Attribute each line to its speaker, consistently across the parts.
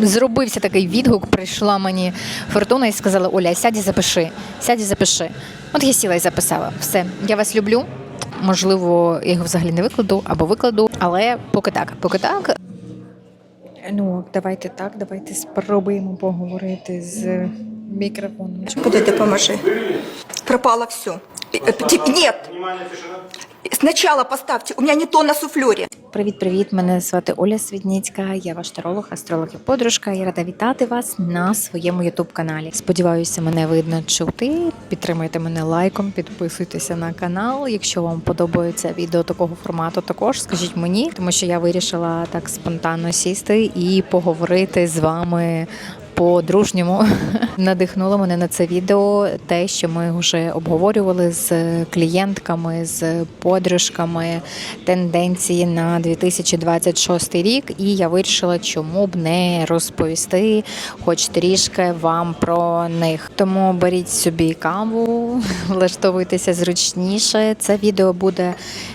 Speaker 1: зробився такий відгук. Прийшла мені фортуна і сказала: Оля, сядь і запиши, сядь і запиши. От я сіла і записала. Все, я вас люблю. Можливо, я його взагалі не викладу або викладу, але поки так, поки так. Ну, давайте так, давайте спробуємо поговорити з мікрофоном.
Speaker 2: Куда ты поможи? Пропало все. Нет! Сначала поставьте. У меня не то на суфлере.
Speaker 1: Привіт, привіт! Мене звати Оля Свідніцька. Я ваш таролог, астролог і подружка. Я рада вітати вас на своєму ютуб каналі. Сподіваюся, мене видно чути. Підтримуйте мене лайком, підписуйтеся на канал. Якщо вам подобається відео такого формату, також скажіть мені, тому що я вирішила так спонтанно сісти і поговорити з вами. По-дружньому надихнуло мене на це відео те, що ми вже обговорювали з клієнтками, з подружками тенденції на 2026 рік. І я вирішила, чому б не розповісти, хоч трішки вам про них. Тому беріть собі каву, влаштовуйтеся зручніше. Це відео буде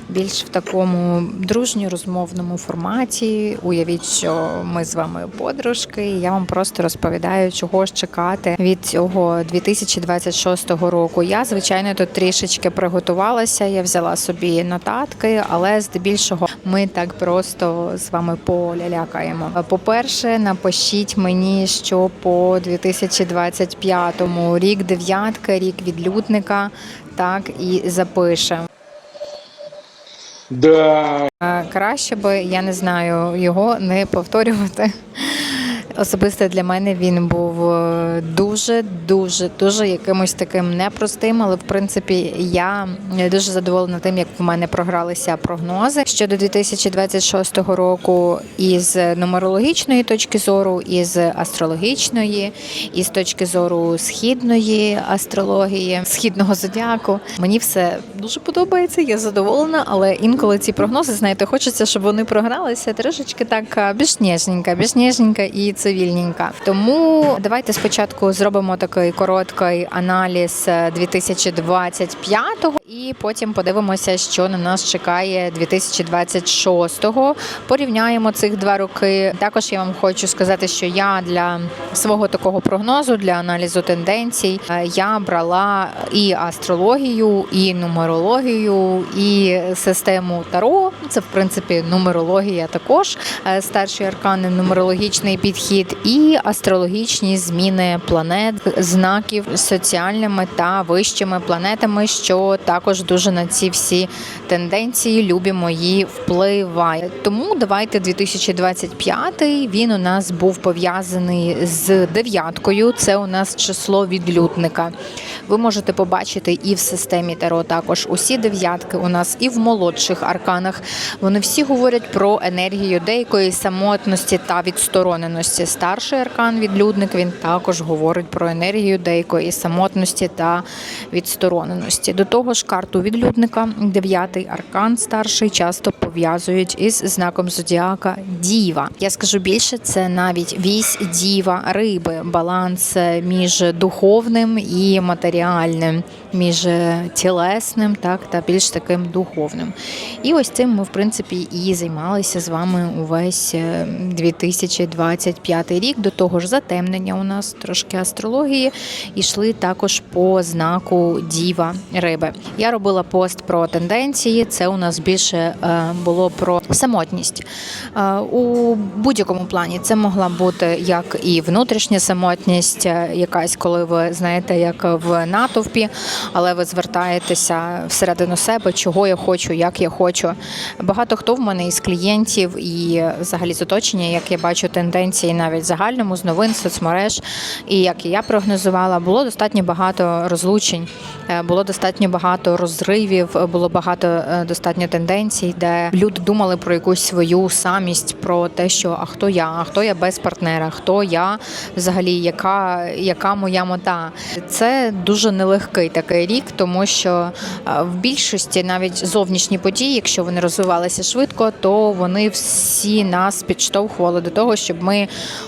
Speaker 1: більш в такому дружньо розмовному форматі. Уявіть, що ми з вами подружки. і Я вам просто розповідаю, чого ж чекати від цього 2026 року. Я звичайно тут трішечки приготувалася. Я взяла собі нотатки, але здебільшого ми так просто з вами полялякаємо. По-перше, напишіть мені, що по 2025 рік дев'ятка, рік відлюдника. Так і запише.
Speaker 3: Да.
Speaker 1: Краще би, я не знаю, його не повторювати. Особисто для мене він був е, дуже, дуже, дуже якимось таким непростим, але в принципі я дуже задоволена тим, як в мене програлися прогнози щодо 2026 року із нумерологічної точки зору, із астрологічної, і з точки зору східної астрології, східного зодіаку. Мені все дуже подобається, я задоволена, але інколи ці прогнози, знаєте, хочеться, щоб вони програлися трішечки так а, більш ніжненько, більш ніжненько і цивільненько. Тому давайте спочатку зробимо такий короткий аналіз е, 2025-го і потім подивимося, що на нас чекає 2026-го. Порівняємо цих два роки. Також я вам хочу сказати, що я для свого такого прогнозу, для аналізу тенденцій, е, я брала і астрологію, і нумерологію, і систему Таро. Це в принципі нумерологія також е, старший аркани, нумерологічний підхід, і астрологічні зміни планет, знаків соціальними та вищими планетами, що також дуже на ці всі тенденції любі мої впливає. Тому давайте 2025 він у нас був пов'язаний з дев'яткою. Це у нас число відлюдника. Ви можете побачити і в системі Таро також усі дев'ятки у нас і в молодших арканах. Вони всі говорять про енергію деякої самотності та відстороненості. Старший аркан відлюдник він також говорить про енергію деякої самотності та відстороненості. До того ж, карту відлюдника, дев'ятий аркан старший, часто пов'язують із знаком зодіака Діва. Я скажу більше, це навіть вісь діва риби, баланс між духовним і матеріальним, між тілесним, так та більш таким духовним. І ось цим ми, в принципі, і займалися з вами увесь е, 2025 рік. До того ж, затемнення у нас трошки астрології йшли також по знаку Діва Риби. Я робила пост про тенденції. Це у нас більше е, було про самотність. Е, У будь-якому плані це могла бути як і внутрішня самотність, е, якась, коли ви знаєте, як в натовпі, але ви звертаєтеся всередину себе, чого я хочу, як я хочу. Багато хто в мене із клієнтів і взагалі з оточення, як я бачу тенденції навіть загальному з новин, соцмереж, і як і я прогнозувала, було достатньо багато розлучень, е, було достатньо багато розривів, було багато е, достатньо тенденцій, де люди думали про якусь свою самість, про те, що а хто я, а хто я без партнера, хто я взагалі, яка, яка моя мета. Це дуже нелегкий такий рік, тому що е, в більшості навіть зовнішні події, якщо вони розвивалися швидко, то вони всі нас підштовхували до того, щоб ми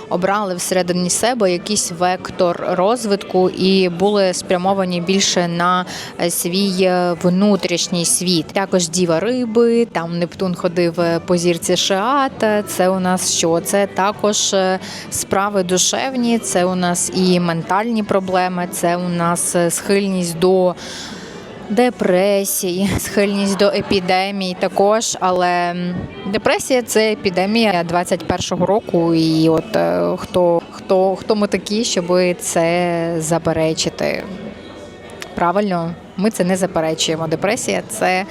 Speaker 1: обрали всередині себе якийсь вектор розвитку і були спрямовані більше на е, свій е, внутрішній світ. Також діва риби, там Нептун ходив по зірці Шеата. Це у нас що? Це також справи душевні, це у нас і ментальні проблеми, це у нас е, схильність до. Депресії, схильність до епідемій також, але депресія це епідемія 21-го року. І от е, хто, хто, хто ми такі, щоб це заперечити? Правильно, ми це не заперечуємо. Депресія це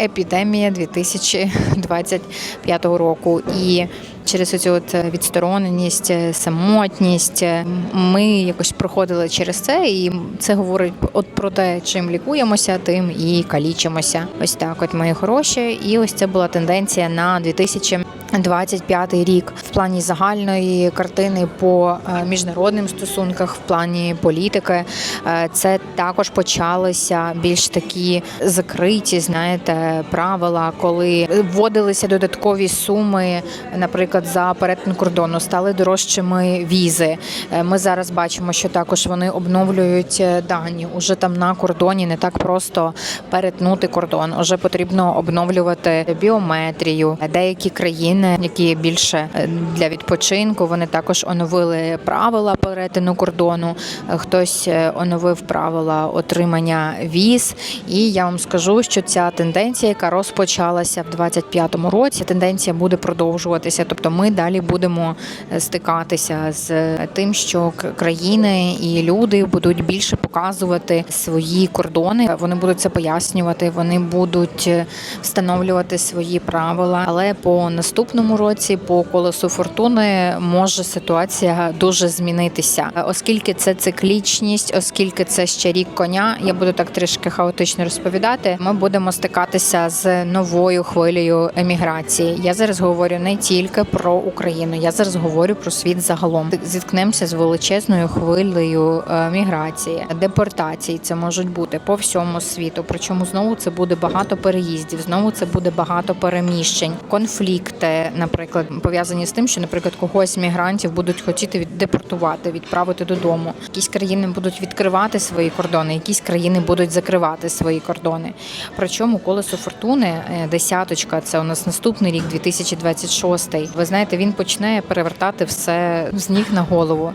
Speaker 1: епідемія 2025 року. І через оцю от відстороненість, самотність ми якось проходили через це, і це говорить от про те, чим лікуємося, тим і калічимося. Ось так, от мої хороші. І ось це була тенденція на 2025 рік в плані загальної картини по е, міжнародним стосунках, в плані політики. Е, Це також почалися більш такі закриті, знаєте, правила, коли вводилися додаткові суми, наприклад, за перетин кордону, стали дорожчими візи. Е, Ми зараз бачимо, що також вони обновлюють е, дані. Уже там на кордоні не так просто перетнути кордон. Уже потрібно обновлювати біометрію. Деякі країни, які більше е, для відпочинку, вони також оновили правила перетину кордону. Хтось оновив правила отримання віз. І я вам скажу, що ця тенденція, яка розпочалася в 25-му році, тенденція буде продовжуватися. Тобто, ми далі будемо е, стикатися з тим, що країни і люди будуть більше показувати свої кордони. Вони будуть це пояснювати, вони будуть е, встановлювати свої правила. Але по наступному році, по колесу фортуни, може ситуація дуже змінитися, Е, оскільки це циклічність, оскільки це ще рік коня. Я буду так трішки хаотично розповідати. Ми будемо стикатися з новою хвилею еміграції. Я зараз говорю не тільки про Україну, я зараз говорю про світ загалом. Зіткнемося з величезною хвилею е, міграції, депортацій. Це можуть бути по всьому світу. Причому знову це буде багато переїздів, знову це буде багато переміщень, конфлікти, наприклад, пов'язані з тим, що, наприклад, когось мігрантів будуть хотіти депортувати, відправити додому. Якісь країни будуть відкривати свої кордони, якісь країни будуть закривати свої кордони. Причому колесо фортуни, е, десяточка, це у нас наступний рік, 2026. Ви знаєте, він почне перевертати все з ніг на голову.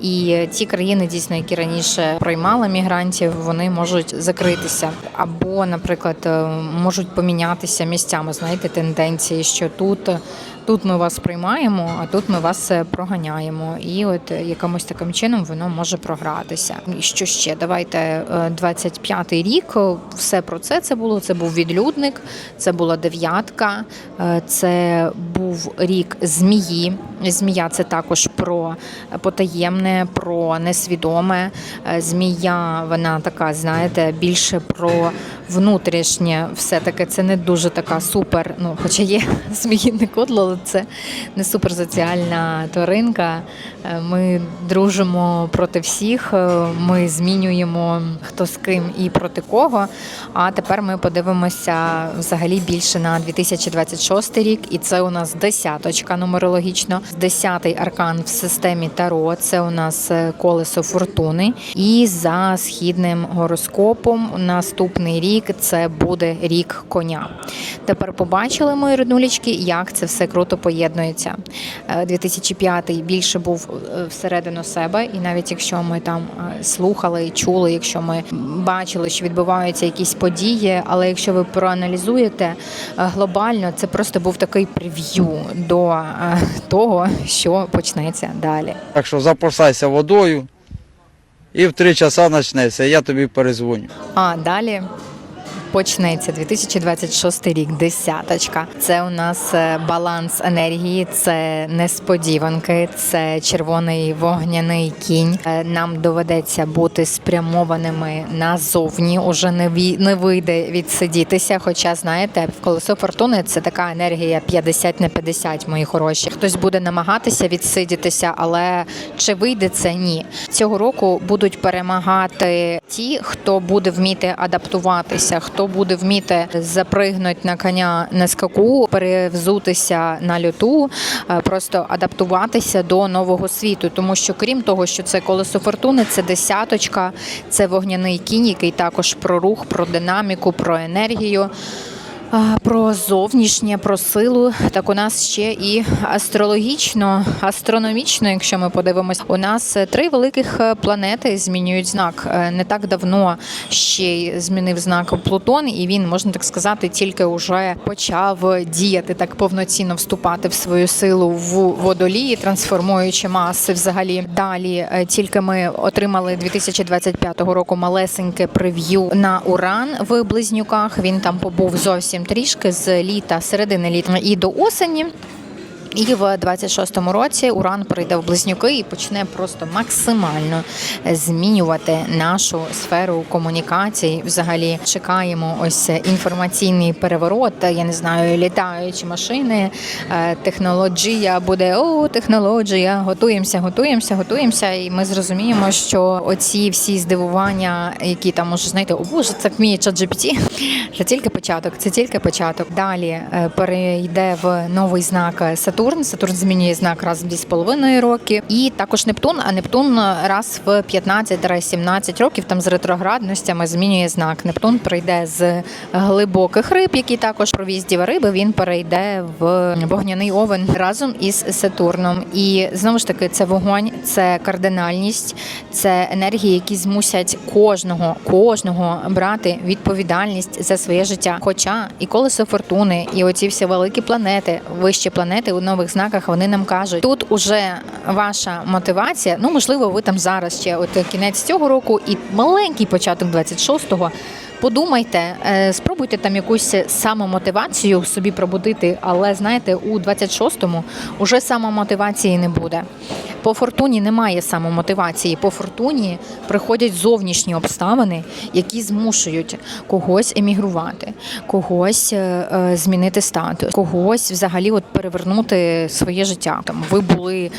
Speaker 1: І ті країни, дійсно, які раніше приймали мігрантів, вони можуть закритися або, наприклад, е, можуть помінятися місцями. Знаєте, тенденції, що тут. Тут ми вас приймаємо, а тут ми вас е, проганяємо. І от е, якимось таким чином воно може програтися. І що ще? Давайте е, 25-й рік. е, Все про це це було. Це був відлюдник, це була дев'ятка, це був рік змії. Змія це також про потаємне, про несвідоме. Змія, вона така, знаєте, більше про внутрішнє. Все-таки це не дуже така супер. Ну, хоча є зміїний кодло, але це не суперсоціальна тваринка. Е, Ми дружимо проти всіх, е, ми змінюємо хто з ким і проти кого. А тепер ми подивимося взагалі більше на 2026 рік, і це у нас десяточка нумерологічно. Десятий аркан в системі Таро. Це у нас е, колесо фортуни. І за східним гороскопом наступний рік це буде рік коня. Тепер побачили мої роднулічки, як це все круто поєднується. Е, 2005 більше був е, всередину себе, і навіть якщо ми там е, слухали і чули, якщо ми бачили, що відбуваються якісь події, але якщо ви проаналізуєте е, глобально, це просто був такий прев'ю до е, того, що почнеться далі.
Speaker 3: Так що запасайся водою і в три часа почнеться, я тобі перезвоню.
Speaker 1: А далі почнеться 2026 рік. Десяточка. Це у нас е, баланс енергії, це несподіванки, це червоний вогняний кінь. Е, Нам доведеться бути спрямованими назовні. Уже не ві- не вийде відсидітися. Хоча знаєте, в колесо фортуни це така енергія 50 на 50, мої хороші. Хтось буде намагатися відсидітися, але чи вийде це? Ні. Цього року будуть перемагати ті, хто буде вміти адаптуватися, хто буде вміти запригнути на коня на скаку, перевзутися на льоту, е, просто адаптуватися до нового світу. Тому що крім того, що це колесо фортуни, це десяточка, це вогняний кінь, який також про рух, про динаміку, про енергію. Про зовнішнє, про силу, так у нас ще і астрологічно, астрономічно, якщо ми подивимось, у нас три великих е, планети змінюють знак. Е, Не так давно ще й змінив знак Плутон, і він можна так сказати, тільки вже почав діяти так повноцінно вступати в свою силу в водолії, трансформуючи маси. Взагалі далі е, тільки ми отримали 2025 року малесеньке прев'ю на Уран в близнюках. Він там побув зовсім трішки з літа, середини літа і до осені. І в 26-му році Уран прийде в близнюки і почне просто максимально змінювати нашу сферу комунікацій. Взагалі чекаємо ось інформаційний переворот. Я не знаю, літаючі машини, е, технологія буде о, технологія. Готуємося, готуємося, готуємося. І ми зрозуміємо, що оці всі здивування, які там може знаєте, о боже, це вміє ChatGPT, це тільки початок. Це тільки початок. Далі е, перейде в новий знак Сатурн. Сатурн змінює знак раз в 2,5 роки. І також Нептун. А Нептун раз в 15-17 років там з ретроградностями змінює знак. Нептун прийде з глибоких риб, які також про віздів риби. Він перейде в вогняний овен разом із Сатурном. І знову ж таки, це вогонь, це кардинальність, це енергії, які змусять кожного, кожного брати відповідальність за своє життя. Хоча і колесо фортуни, і оці всі великі планети, вищі планети у нових знаках, вони нам кажуть, тут уже ваша мотивація. Ну можливо, ви там зараз ще от кінець цього року і маленький початок 26-го. Подумайте, е, спробуйте там якусь самомотивацію собі пробудити, але знаєте, у 26-му уже самомотивації не буде. По фортуні немає самомотивації. По фортуні приходять зовнішні обставини, які змушують когось емігрувати, когось е, е, змінити статус, когось взагалі от перевернути своє життя. Там ви були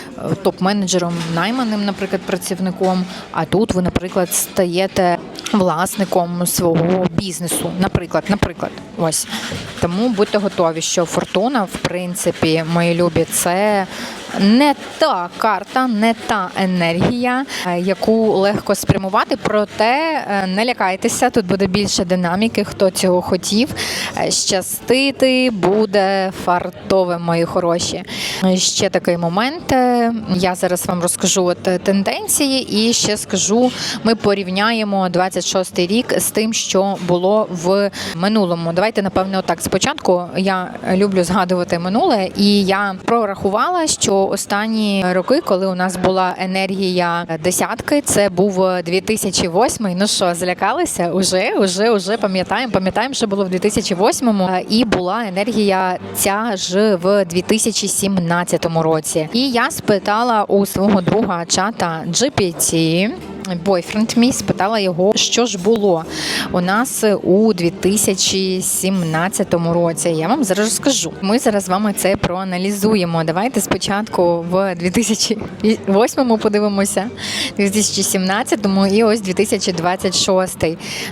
Speaker 1: топ-менеджером, найманим, наприклад, працівником. А тут ви, наприклад, стаєте власником свого бізнесу. Наприклад, наприклад, ось тому будьте готові, що фортуна, в принципі, мої любі, це не та карта, не та енергія, е, яку легко спрямувати. Проте е, не лякайтеся, тут буде більше динаміки. Хто цього хотів. Е, Щастити буде фартовим, мої хороші. Ще такий момент. Я зараз вам розкажу от тенденції, і ще скажу: ми порівняємо 26-й рік з тим, що було в минулому. Давайте напевно, отак спочатку я люблю згадувати минуле, і я прорахувала, що останні роки, коли у нас була енергія десятки, це був 2008. Ну що, злякалися? Уже, уже, уже пам'ятаємо. Пам'ятаємо, що було в 2008-му. Е, і була енергія ця ж в 2017 році. І я спитала у свого друга чата GPT, бойфренд мій спитала його, що ж було у нас у 2017 році. Я вам зараз розкажу. Ми зараз з вами це проаналізуємо. Давайте спочатку в 2008 подивимося, 2017 і ось 2026.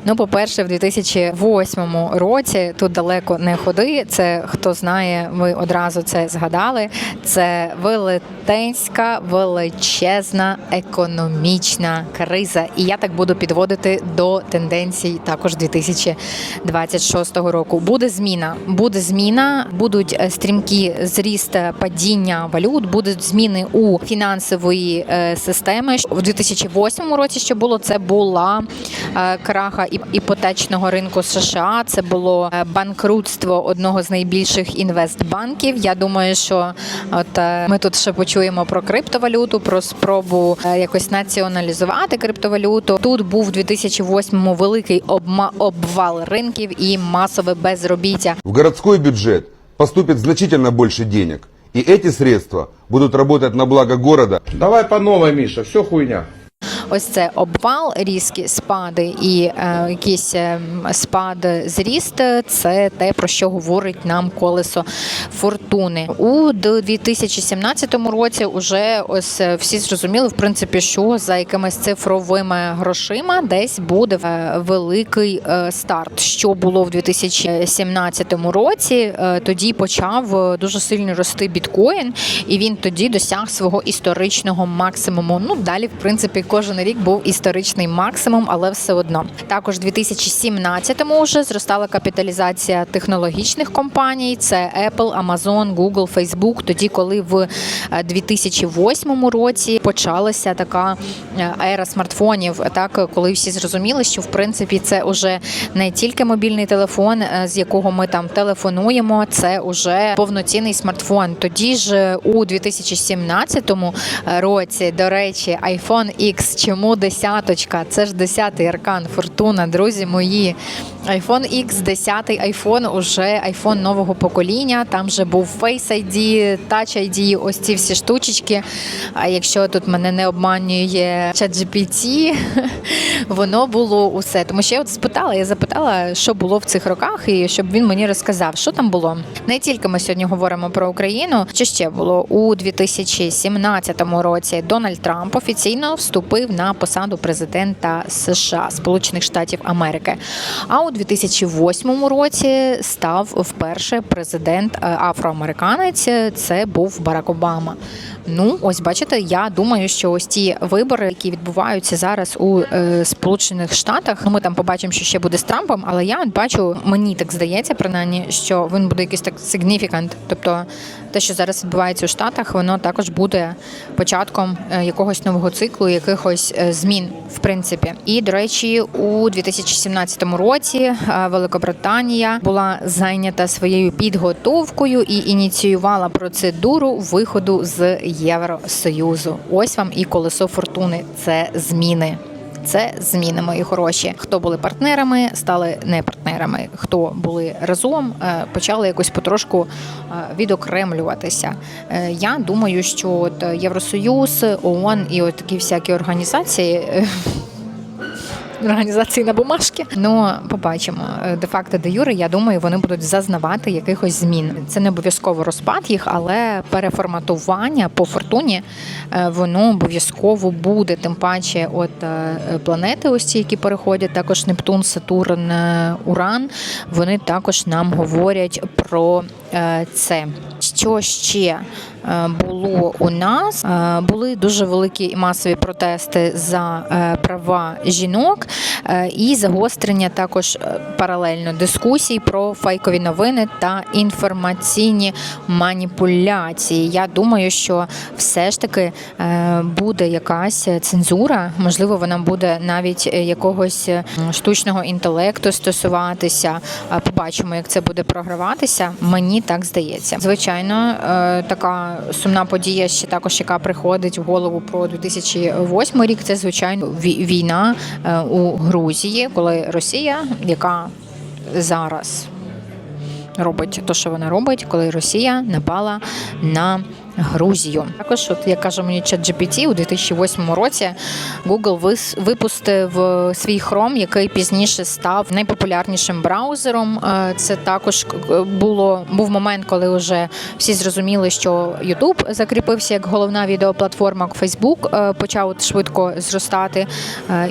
Speaker 1: Ну, по-перше, в 2008 році тут далеко не ходи. Це хто знає, ви одразу це згадали. Це велетенська, величезна економічна криза. І я так буду підводити до тенденцій також 2026 року. Буде зміна. Буде зміна, будуть е, стрімкі зріст е, падіння валют, будуть зміни у фінансової е, системи. В 2008 році, що було, це була краха іпотечного ринку США. Це було е, банкрутство одного з найбільших інвестбанків. Я думаю, що от е, ми тут ще почуємо про криптовалюту, про спробу е, якось націоналізувати криптовалюту. Тут був у 2008-му великий обма- обвал ринків і масове безробіття.
Speaker 4: В городской бюджет поступит значительно больше денег. И эти средства будут работать на благо города
Speaker 5: Давай по новой, Миша, все хуйня.
Speaker 1: Ось це обвал, різкі спади і е, якийсь е, спад, зріст. Це те про що говорить нам колесо фортуни. У 2017 році вже ось е, всі зрозуміли, в принципі, що за якимись цифровими грошима десь буде е, великий старт. Що було в 2017 році? Тоді почав дуже сильно рости біткоін, і він тоді досяг свого історичного максимуму. Ну далі, в принципі, кожен рік був історичний максимум, але все одно. Також в 2017-му вже зростала капіталізація технологічних компаній: це Apple, Amazon, Google, Facebook. Тоді, коли в е, 2008 році почалася така е, ера смартфонів, так коли всі зрозуміли, що в принципі це вже не тільки мобільний телефон, е, з якого ми там телефонуємо, це вже повноцінний смартфон. Тоді ж у 2017 році, до речі, iPhone X, чому десяточка? Це ж десятий аркан Фортуна, друзі мої. iPhone X, 10 iPhone, уже iPhone нового покоління. Там же був Face ID, Touch ID, ось ці всі штучечки. А якщо тут мене не обманює ChatGPT, воно було усе. Тому що я от спитала, я запитала, що було в цих роках, і щоб він мені розказав, що там було. Не тільки ми сьогодні говоримо про Україну, що ще було у 2017 році. Дональд Трамп офіційно вступив на посаду президента США Сполучених Штатів Америки. А у 2008 році став вперше президент е, афроамериканець. Це був Барак Обама. Ну, ось бачите, я думаю, що ось ті вибори, які відбуваються зараз у е, Сполучених Штатах, ми там побачимо, що ще буде з Трампом, але я бачу, мені так здається, принаймні, що він буде якийсь так significant, тобто те, що зараз відбувається у Штатах, воно також буде початком е, якогось нового циклу, якихось е, змін, в принципі. І до речі, у 2017 році е, Великобританія була зайнята своєю підготовкою і ініціювала процедуру виходу з Євросоюзу. Ось вам і колесо фортуни. Це зміни. Це змінимо і хороші. Хто були партнерами, стали не партнерами. Хто були разом, е, почали якось потрошку е, відокремлюватися. Е, Я думаю, що от Євросоюз, ООН і от такі всякі організації. Організації на бумажки. Ну, побачимо. Е, Де-факто, де юре, я думаю, вони будуть зазнавати якихось змін. Це не обов'язково розпад їх, але переформатування по фортуні е, воно обов'язково буде. Тим паче, от е, планети, ось ці, які переходять, також Нептун, Сатурн, Уран. Вони також нам говорять про це. Що ще було у нас? Е, Були дуже великі і масові протести за е, права жінок е, і загострення також е, паралельно дискусій про фейкові новини та інформаційні маніпуляції. Я думаю, що все ж таки е, буде якась цензура, можливо, вона буде навіть е, якогось е, штучного інтелекту стосуватися. Е, Побачимо, як це буде програватися. Мені так здається. Звичайно, е, така сумна подія ще також, яка приходить в голову про 2008 рік. Це звичайно вій- війна е, у Грузії, коли Росія, яка зараз робить те, що вона робить, коли Росія напала на Грузію. Також, от як каже мені ChatGPT, у 2008 році Google випустив е, свій Chrome, який пізніше став найпопулярнішим браузером. Е, Це також е, було був момент, коли вже всі зрозуміли, що YouTube закріпився як головна відеоплатформа. Facebook почав швидко зростати.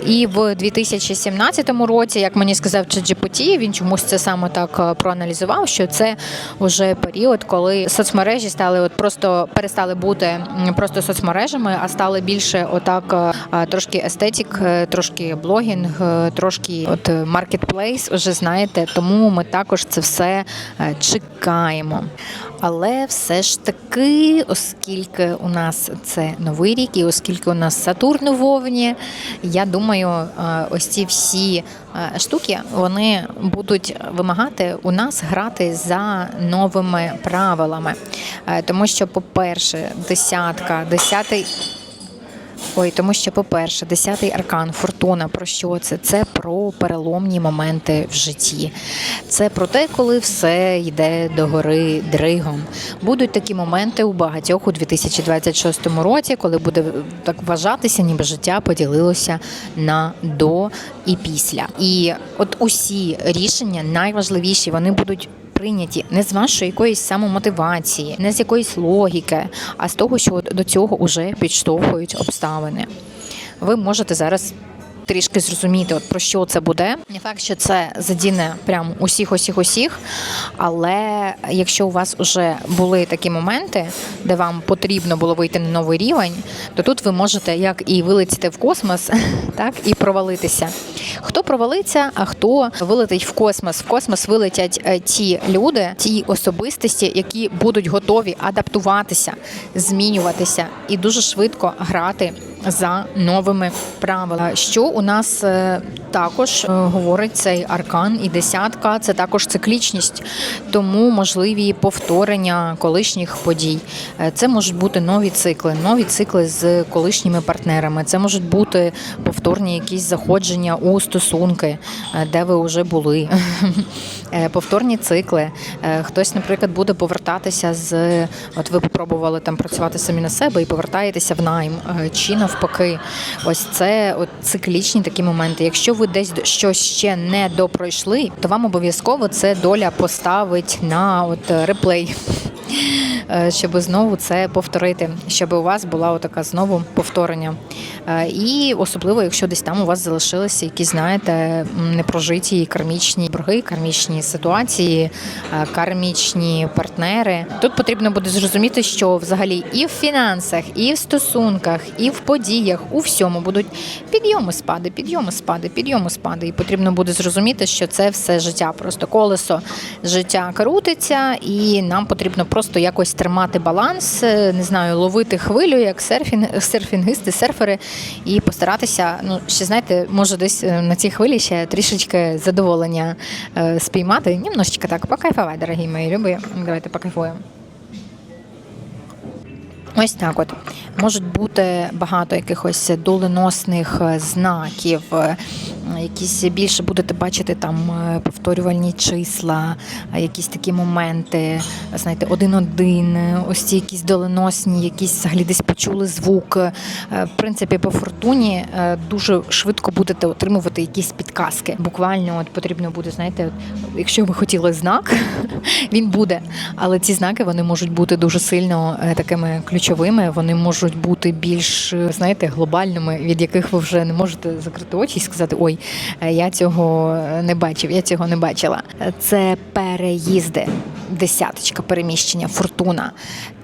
Speaker 1: І в 2017 році, як мені сказав ChatGPT, він чомусь це саме так проаналізував, що це вже період, коли соцмережі стали от просто перестали бути просто соцмережами, а стали більше отак е, трошки естетик, е, трошки блогінг, е, трошки от маркетплейс. Уже знаєте, тому ми також це все е, чекаємо. Але все ж таки, оскільки у нас це новий рік, і оскільки у нас Сатурн у Вовні, я думаю, е, ось ці всі е, штуки вони будуть вимагати у нас грати за новими правилами. Е, Тому що, по-перше, десятка, десятий. Ой, тому що, по-перше, десятий аркан Фортуна. Про що це? Це про переломні моменти в житті. Це про те, коли все йде до гори дригом. Будуть такі моменти у багатьох у 2026 році, коли буде так вважатися, ніби життя поділилося на до і після. І от усі рішення найважливіші, вони будуть прийняті не з вашої якоїсь самомотивації, не з якоїсь логіки, а з того, що до цього вже підштовхують обставини. Ви можете зараз. Трішки зрозуміти, от про що це буде. Не факт, що це задіне прям усіх, усіх, усіх. Але якщо у вас вже були такі моменти, де вам потрібно було вийти на новий рівень, то тут ви можете як і вилетіти в космос, так і провалитися. Хто провалиться, а хто вилетить в космос? В космос вилетять е, ті люди, ті особистості, які будуть готові адаптуватися, змінюватися і дуже швидко грати за новими правилами. Що у нас е, також е, говорить цей аркан і десятка, це також циклічність, тому можливі повторення колишніх подій. Е, Це можуть бути нові цикли, нові цикли з колишніми партнерами. Це можуть бути повторні якісь заходження у стосунки, де ви вже були. Повторні цикли. Хтось, наприклад, буде повертатися з от ви попробували там працювати самі на себе і повертаєтеся в найм, чи навпаки. Ось це от циклічні такі моменти. Якщо ви десь щось ще не допройшли, то вам обов'язково це доля поставить на от реплей. Е, Щоб знову це повторити, щоб у вас була така знову повторення. Е, І особливо, якщо десь там у вас залишилися якісь, знаєте, непрожиті кармічні борги, кармічні ситуації, е, кармічні партнери. Тут потрібно буде зрозуміти, що взагалі і в фінансах, і в стосунках, і в подіях, у всьому будуть підйоми, спади, підйоми, спади, підйоми, спади. І потрібно буде зрозуміти, що це все життя, просто колесо життя крутиться, і нам потрібно просто якось тримати баланс, е, не знаю, ловити хвилю, як серфінг, серфінгисти, серфери, і постаратися, ну ще знаєте, може десь е, на цій хвилі ще трішечки задоволення е, спіймати. Немножечко так, покайфувати, дорогі мої любі. Давайте покайфуємо. Ось так от можуть бути багато якихось доленосних е, знаків, е, якісь більше будете бачити там е, повторювальні числа, якісь такі моменти, знаєте, один-один, ось ці якісь доленосні, якісь взагалі десь почули звук. В принципі, по фортуні дуже швидко будете отримувати якісь підказки. Буквально от потрібно буде, знаєте, от, якщо ви хотіли знак, він буде. Але ці знаки вони можуть бути дуже сильно такими ключовими. Вони можуть бути більш, е, знаєте, глобальними, від яких ви вже не можете закрити очі і сказати: Ой, е, я цього е, не бачив, я цього не бачила. Це переїзди, десяточка переміщення, фортуна.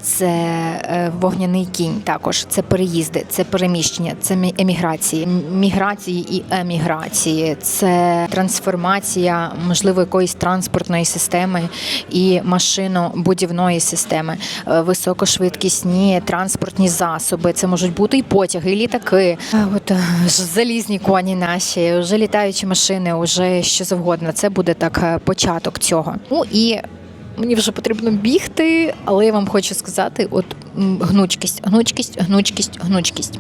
Speaker 1: Це е, вогняний кінь, також це переїзди, це переміщення, це еміграції, міграції і еміграції, це трансформація, можливо, якоїсь транспортної системи і машинобудівної системи, Е, високошвидкісні транспортні засоби. Це можуть бути і потяги, і літаки. Е, От залізні коні наші, вже літаючі машини, вже що завгодно. Це буде так початок цього. Ну і Мені вже потрібно бігти, але я вам хочу сказати: от гнучкість, гнучкість, гнучкість, гнучкість.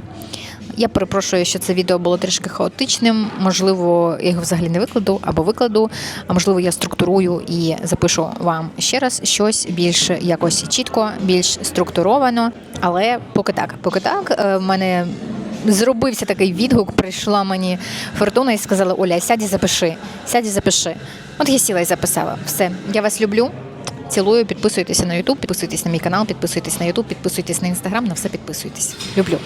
Speaker 1: Я перепрошую, що це відео було трішки хаотичним. Можливо, я його взагалі не викладу або викладу, а можливо, я структурую і запишу вам ще раз щось більш якось чітко, більш структуровано. Але поки так, поки так, е, в мене. Зробився такий відгук, прийшла мені фортуна і сказала: Оля, сядь і запиши, сядь і запиши. От я сіла і записала. Все, я вас люблю. Цілую, підписуйтеся на YouTube, підписуйтесь на мій канал, підписуйтесь на YouTube, підписуйтесь на Instagram, на все підписуйтесь. Люблю.